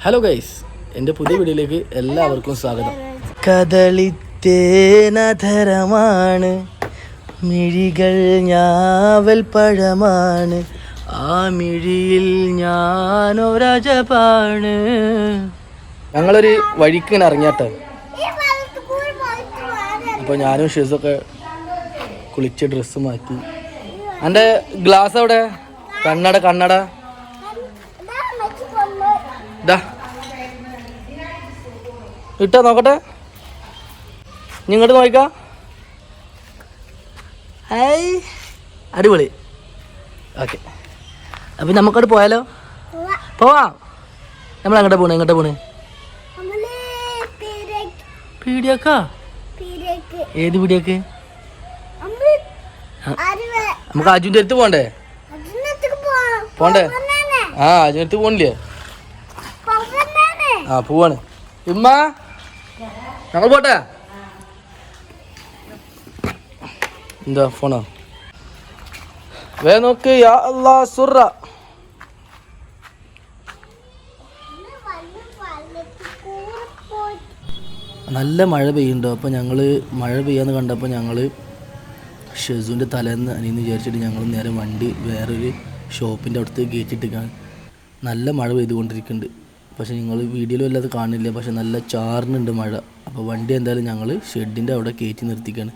Hello guys എന്റെ പുതിയ വീഡിയോയിലേക്ക് എല്ലാവർക്കും സ്വാഗതം. കദളിത്തേനധരമാണ് മിഴികൾ ഞാവൽ പഴമാണ് ആ മിഴിയിൽ ഞാനൊരജപാണ് ഞങ്ങളൊരു വഴിക്ക് ഇങ്ങനെ ഇറങ്ങിയാട്ടെ അപ്പോൾ ഞാനും ഷിസൊക്കെ കുളിച്ച് ഡ്രസ്സ് മാറ്റി. എന്റെ ഗ്ലാസ് അവിടെ കണ്ണട കണ്ണട. ഇതാ ഇട്ടാ നോക്കട്ടെ. ഇങ്ങോട്ട് നോക്കാം ഹായ് അടിപൊളി. ഓക്കെ. അപ്പം നമുക്കവിടെ പോയാലോ? പോവാം. നമ്മൾ അങ്ങോട്ട് പോണേ എങ്ങോട്ടാ പോണേ. പീടിയാക്കാ ഏത് പീടിയാക്ക് നമുക്ക് അജുവിന്റെ അടുത്ത് പോണ്ടേ? പോണ്ടേ? ആ അജുവിന്റെ അടുത്ത് പോണില്ലേ? ആ പോവാണ്. ഇമ്മ ഞങ്ങൾ പോട്ടെ? എന്താ ഫോണോ? വേ നോക്ക് യാ സുറ. നല്ല മഴ പെയ്യുന്നുണ്ടോ. അപ്പോൾ ഞങ്ങൾ മഴ പെയ്യാന്ന് കണ്ടപ്പോൾ ഞങ്ങൾ ഷെസുവിന്റെ തലേന്ന് അനിയെന്ന് വിചാരിച്ചിട്ട് ഞങ്ങൾ നേരെ വണ്ടി വേറൊരു ഷോപ്പിന്റെ അടുത്ത് കയറ്റിയിട്ടിരിക്കുകയാണ് നല്ല മഴ പെയ്തുകൊണ്ടിരിക്കുന്നുണ്ട്. പക്ഷേ നിങ്ങൾ വീഡിയോയിൽ അല്ലാതെ കാണില്ല. പക്ഷേ നല്ല ചാറിനുണ്ട് മഴ. അപ്പോൾ വണ്ടി എന്തായാലും ഞങ്ങൾ ഷെഡിന്റെ അവിടെ കയറ്റി നിർത്തിക്കാണ്.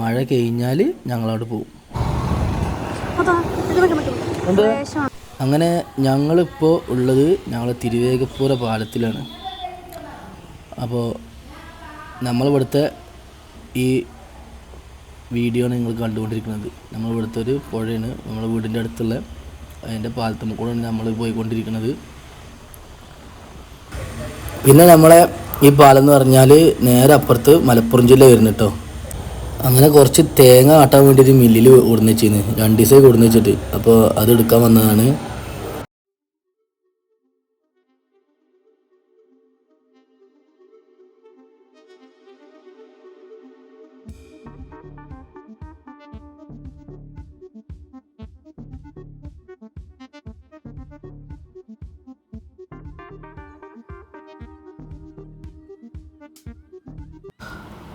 മഴ കഴിഞ്ഞാൽ ഞങ്ങളവിടെ പോകും. അങ്ങനെ ഞങ്ങളിപ്പോൾ ഉള്ളത് ഞങ്ങൾ തിരുവേഗപ്പുര പാലത്തിലാണ്. അപ്പോൾ നമ്മളിവിടുത്തെ ഈ വീഡിയോ ആണ് നിങ്ങൾ കണ്ടുകൊണ്ടിരിക്കുന്നത്. നമ്മളിവിടുത്തെ ഒരു പുഴയാണ്. നമ്മുടെ വീടിന്റെ അടുത്തുള്ള അതിന്റെ പാലത്തുമ്പോൾ കൂടെയാണ് നമ്മൾ പോയിക്കൊണ്ടിരിക്കുന്നത്. പിന്നെ നമ്മളെ ഈ പാലം എന്ന് പറഞ്ഞാൽ നേരെ അപ്പുറത്ത് മലപ്പുറം ജില്ല വരുന്നു കേട്ടോ അങ്ങനെ കുറച്ച് തേങ്ങ ആട്ടാൻ വേണ്ടി ഒരു മില്ലിൽ ഓടുന്നു വെച്ചിരുന്നു രണ്ട് ദിവസമായി ഓടുന്നു വെച്ചിട്ട് അപ്പോൾ അത് എടുക്കാൻ വന്നതാണ്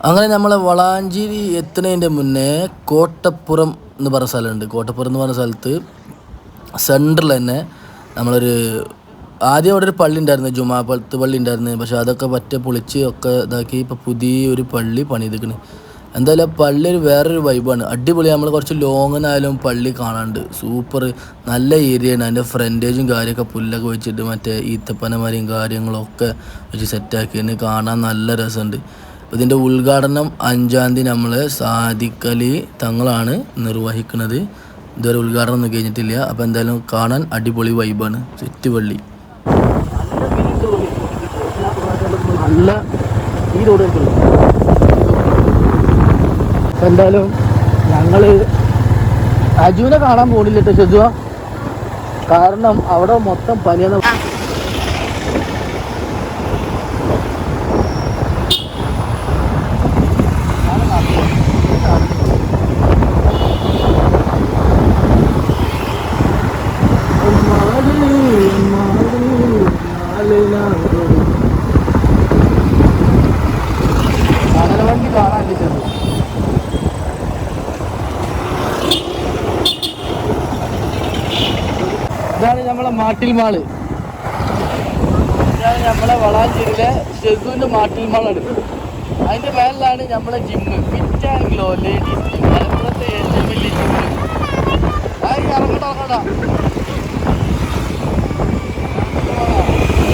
അങ്ങനെ നമ്മളെ വളാഞ്ചേരി എത്തുന്നതിന്റെ മുന്നേ കോട്ടപ്പുറം എന്ന് പറഞ്ഞ സ്ഥലമുണ്ട്. കോട്ടപ്പുറം എന്ന് പറഞ്ഞ സ്ഥലത്ത് സെന്ററിൽ തന്നെ നമ്മളൊരു ആദ്യം അവിടെ ഒരു പള്ളി ഉണ്ടായിരുന്നു. ജുമാ പള്ളത്ത് പള്ളി ഉണ്ടായിരുന്നു. പക്ഷെ അതൊക്കെ പറ്റ പൊളിച്ച് ഒക്കെ ഇതാക്കി ഇപ്പോൾ പുതിയൊരു പള്ളി പണിതിക്കണ്. എന്തായാലും പള്ളി ഒരു വേറൊരു വൈബാണ് അടിപൊളി. നമ്മൾ കുറച്ച് ലോങ്ങിനായാലും പള്ളി കാണാണ്ട്. സൂപ്പർ നല്ല ഏരിയയാണ് അതിന്റെ ഫ്രണ്ടേജും കാര്യമൊക്കെ പുല്ലൊക്കെ വെച്ചിട്ട് മറ്റേ ഈത്തപ്പനമാരെയും കാര്യങ്ങളൊക്കെ വെച്ച് സെറ്റാക്കി കാണാൻ നല്ല രസമുണ്ട്. ഇതിന്റെ ഉദ്ഘാടനം അഞ്ചാം തീയതി നമ്മൾ സാദിഖലി തങ്ങളാണ് നിർവഹിക്കുന്നത്. ഇതുവരെ ഉദ്ഘാടനം ഒന്നും കഴിഞ്ഞിട്ടില്ല. അപ്പോൾ എന്തായാലും കാണാൻ അടിപൊളി വൈബാണ്. ചുറ്റുവള്ളി. നല്ല ഈ റോഡ് എന്തായാലും ഞങ്ങൾ അജുവിനെ കാണാൻ പോണില്ല കേട്ടോ കാരണം അവിടെ മൊത്തം പനിയെന്ന് വണ്ടി കാണാൻ കിട്ടുന്നത് ഇതാണ് നമ്മളെ മാട്ടിൽ മാൾ. ഇതാണ് നമ്മളെ വളാഞ്ചേരിയിലെ ഷെസുവിന്റെ മാട്ടിൽ മാളാണ് അതിന്റെ മേലിലാണ് നമ്മളെ ജിമ്മ് ഫിറ്റ് ഗ്ലോ ലേഡീസ് മലപ്പുറത്തെ ഏറ്റവും വലിയ ജിമ്മ് ആയി ഇറങ്ങട്ടെ ഇറങ്ങടാ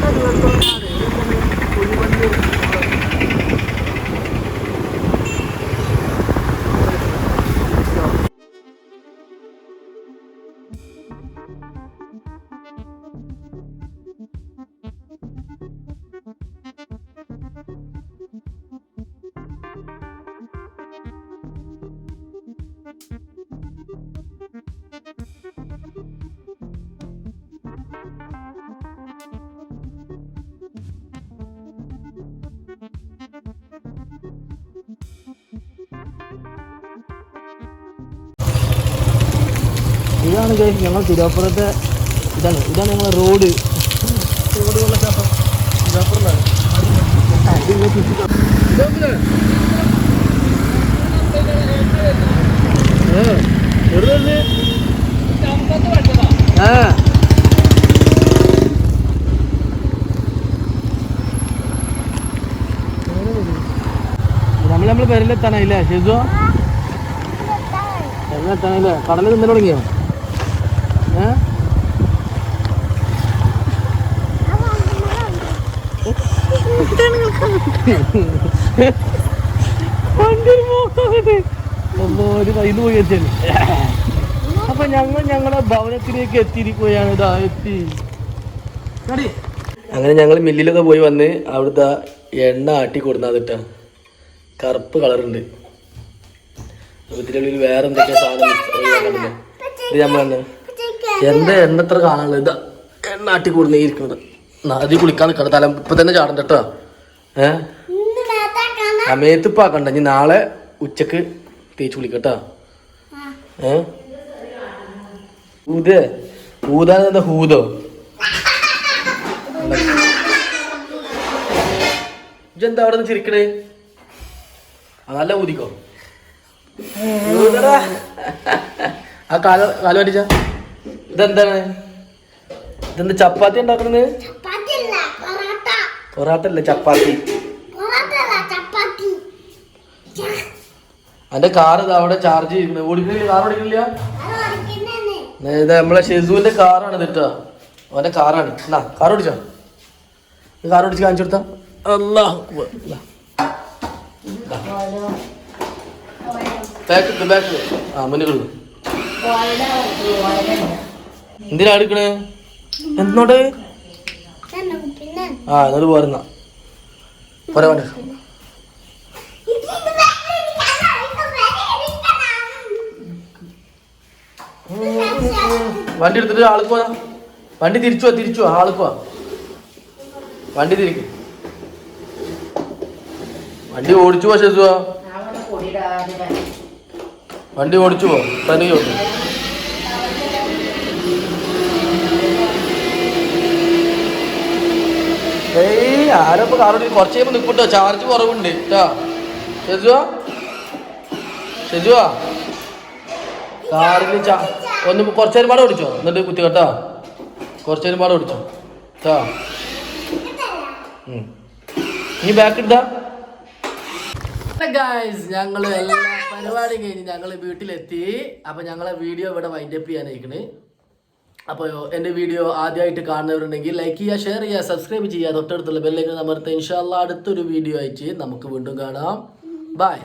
那就是装叉的一个工作我一般都 ഇതാണ് ഗൈസ് ഞങ്ങൾ തിരുവപ്പുറത്തെ ഇതാണ് ഇതാണ് ഞങ്ങൾ റോഡ് റോഡ് വെള്ളച്ചാട്ടം തിരുവപ്പുറത്താണ് ആ. നമ്മൾ നമ്മൾ പെരലെത്താനായില്ലേ ഷെസു പെരലെത്താനായില്ലേ? കടലിൽ നിന്ന് തുടങ്ങിയോ? പോയി അപ്പൊ ഞങ്ങൾ ഞങ്ങളെ ഭവനത്തിലേക്ക് എത്തിയിരിക്കുകയാണ് ഇതാ എത്തി അങ്ങനെ ഞങ്ങൾ മില്ലിലൊക്കെ പോയി വന്ന് അവിടുത്തെ എണ്ണ ആട്ടി കൊടുന്നാതിട്ടാ കറുപ്പ് കളറുണ്ട്. ഉള്ളിൽ വേറെ എന്തൊക്കെയാ സാധനം. ഇത് നമ്മളെണ്ണ എന്താ എണ്ണ എത്ര കാണാനുള്ളത് ഇതാ? എണ്ണ ആട്ടി കൂടി ഇരിക്കുന്നത്. നദി കുളിക്കാൻ നിൽക്കണം. തല ഇപ്പൊ തന്നെ ചാടണ്ട കേട്ടോ. ഏ? അമയത്ത് പാക്കണ്ട ഇനി നാളെ ഉച്ചയ്ക്ക് തേച്ച് കുളിക്കട്ടോ ഏ? ഊത്. ഊതാന്ന് എന്താ ഹൂതോ? ഇജെന്താ അവിടെ നിന്ന് ചിരിക്കണേ? ആ, നല്ല ഊതിക്കോ ഊതടാ. ആ കാല കാലം പറ്റിച്ച ഇതെന്താണ്? ഇതെന്താ ചപ്പാത്തി ഉണ്ടാക്കുന്നത് പൊറാത്ത അല്ല പൊറാട്ട. അല്ലേ ചപ്പാത്തി? അന്റെ കാർ ഇതാ അവിടെ ചാർജ് ചെയ്യുന്നു ഓടിക്കുന്നില്ല കാർ ഓടിക്കുന്നില്ല ഇത് നമ്മളെ ഷെസുവിന്റെ കാറാണ് ഇതിട്ടോ അവന്റെ കാറാണ്. എന്നാ കാർ ഓടിച്ചോ? കാർ ഓടിച്ച് കാണിച്ചു കൊടുത്താ. അല്ലാ ബാക്ക് ബാക്ക് ആ മുന്നിൽ എന്തിനാ എടുക്കണേ? എന്നോട് ആ എന്നോട് പോരുന്ന. പോരാ ഇരിക്കണം. വണ്ടി എടുത്തിട്ട് ആൾക്ക് പോ വണ്ടി തിരിച്ചു തിരിച്ചു ആൾക്ക് പോവാ. വണ്ടി തിരിക്കും. വണ്ടി ഓടിച്ചു പോ ശേഷു വണ്ടി ഓടിച്ചു പോ തന്നെ ഏയ് ആരപ്പോ കാറോടി കുറച്ച് കഴിയുമ്പോ നിൽപ്പുട്ടോ ചാർജ് കുറവുണ്ട് കേട്ടോ ഷെജുവാ? ഷെജുവാ? കാറിന് ചാ ഒന്ന് കുറച്ച് നേരം പാടെ ഓടിച്ചോ? എന്നിട്ട് കുത്തി കേട്ടോ. കുറച്ച് നേരം പാടെ ഓടിച്ചോ. കേട്ടോ നീ ബാക്ക് ഇട്ടാ. ഗായ്സ് ഞങ്ങൾ എല്ലാ പരിപാടിയും കഴിഞ്ഞ് ഞങ്ങൾ വീട്ടിലെത്തി. അപ്പോൾ ഞങ്ങളെ വീഡിയോ ഇവിടെ വൈൻഡപ്പ് ചെയ്യാനായിക്കണ് അപ്പോൾ എന്റെ വീഡിയോ ആദ്യമായിട്ട് കാണുന്നവരുണ്ടെങ്കിൽ ലൈക്ക് ചെയ്യുക ഷെയർ ചെയ്യുക സബ്സ്ക്രൈബ് ചെയ്യുക. തൊട്ടടുത്തുള്ള ബെല്ലൈക്കൻ അമർത്തുക ഇൻഷാല്ല അടുത്തൊരു വീഡിയോ ആയിട്ട് നമുക്ക് വീണ്ടും കാണാം. ബൈ.